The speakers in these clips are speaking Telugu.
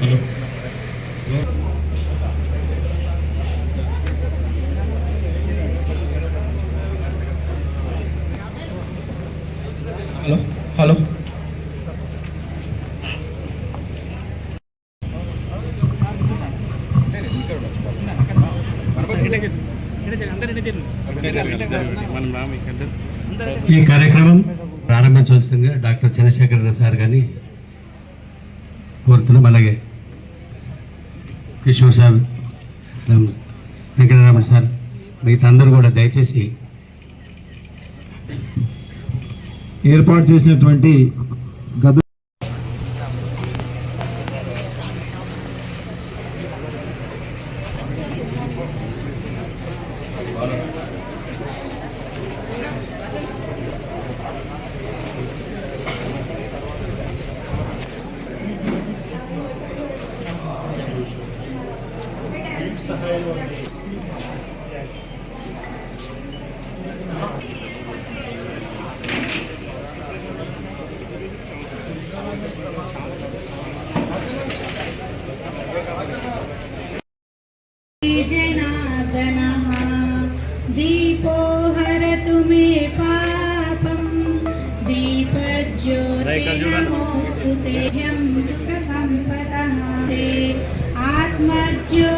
Hello hello. హలో ఈ కార్యక్రమం ప్రారంభించవలసిందిగా డాక్టర్ చంద్రశేఖర సార్ గారిని కోరుతున్నాం. అలాగే కిషోర్ సార్ వెంకటరమణ సార్ మిగతా అందరూ కూడా దయచేసి ఏర్పాటు చేసినటువంటి గదు Thank ज्योतिर्नमोऽस्तु ते ह्यं सुखसम्पदः ते आत्मज्यो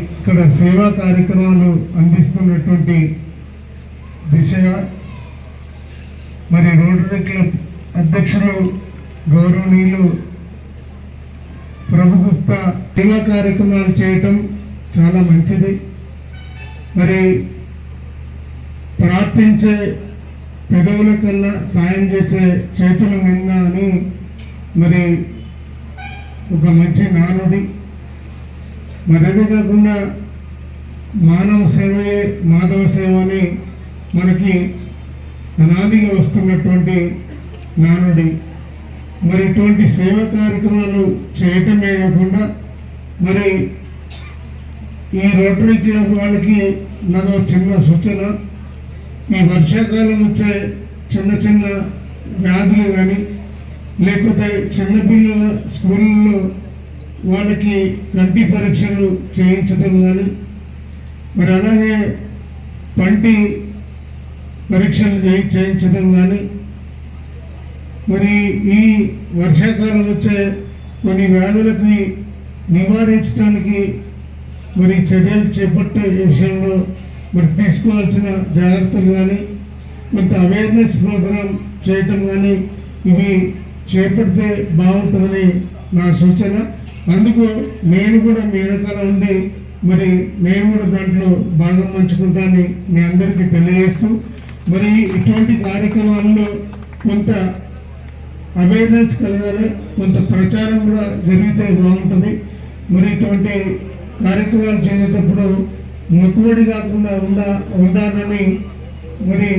ఇక్కడ సేవా కార్యక్రమాలు అందిస్తున్నటువంటి దిశగా మరి రోటరీ క్లబ్ అధ్యక్షులు గౌరవనీయులు ప్రభుగుప్త సేవా కార్యక్రమాలు చేయటం చాలా మంచిది. మరి ప్రార్థించే పెదవుల కన్నా సాయం చేసే చేతులు నిన్నాను అని మరి ఒక మంచి నానుడి. మరి అదే కాకుండా మానవ సేవయే మాధవ సేవ అని మనకి అనాదిగా వస్తున్నటువంటి నానుడి. మరి ఇటువంటి సేవా కార్యక్రమాలు చేయటమే కాకుండా మరి ఈ రోటరీ క్లబ్ వాళ్ళకి నాకు చిన్న సూచన. ఈ వర్షాకాలం వచ్చే చిన్న చిన్న వ్యాధులు కానీ లేకపోతే చిన్నపిల్లల స్కూళ్ళలో వాళ్ళకి కంటి పరీక్షలు చేయించడం కానీ మరి అలాగే పంటి పరీక్షలు చేయించడం కానీ మరి ఈ వర్షాకాలం వచ్చే కొన్ని వ్యాధులకి నివారించడానికి మరి చర్యలు చేపట్టే విషయంలో మరి తీసుకోవాల్సిన జాగ్రత్తలు కానీ కొంత అవేర్నెస్ ప్రోగ్రామ్ చేయటం కానీ ఇవి చేపడితే బాగుంటుందని నా సూచన. అందుకు నేను కూడా మీ వెనకాల ఉండి మరి నేను కూడా దాంట్లో భాగం పంచుకుంటానని మీ అందరికీ తెలియజేస్తూ మరి ఇటువంటి కార్యక్రమాల్లో కొంత అవేర్నెస్ కలగాలి కొంత ప్రచారం కూడా జరిగితే బాగుంటుంది. మరి ఇటువంటి కార్యక్రమాలు చేసేటప్పుడు మొక్కుబడి కాకుండా ఉందా ఉండాలని మరి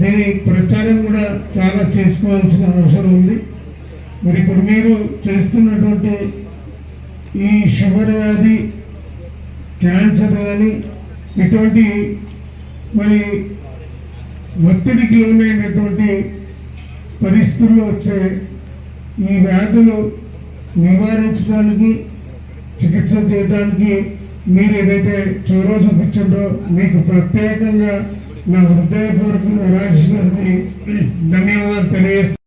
దీని ప్రచారం కూడా చాలా చేసుకోవాల్సిన అవసరం ఉంది. మరి ఇప్పుడు మీరు చేస్తున్నటువంటి ఈ షుగర్ వ్యాధి క్యాన్సర్ కానీ ఇటువంటి మరి ఒత్తిడికి లోనైనటువంటి పరిస్థితుల్లో వచ్చే ఈ వ్యాధులు నివారించడానికి చికిత్స చేయడానికి మీరు ఏదైతే చొరవ చూపించారో మీకు ప్రత్యేకంగా నా హృదయపూర్వకంగా రాజేష్ గారికి ధన్యవాదాలు తెలియజేస్తాను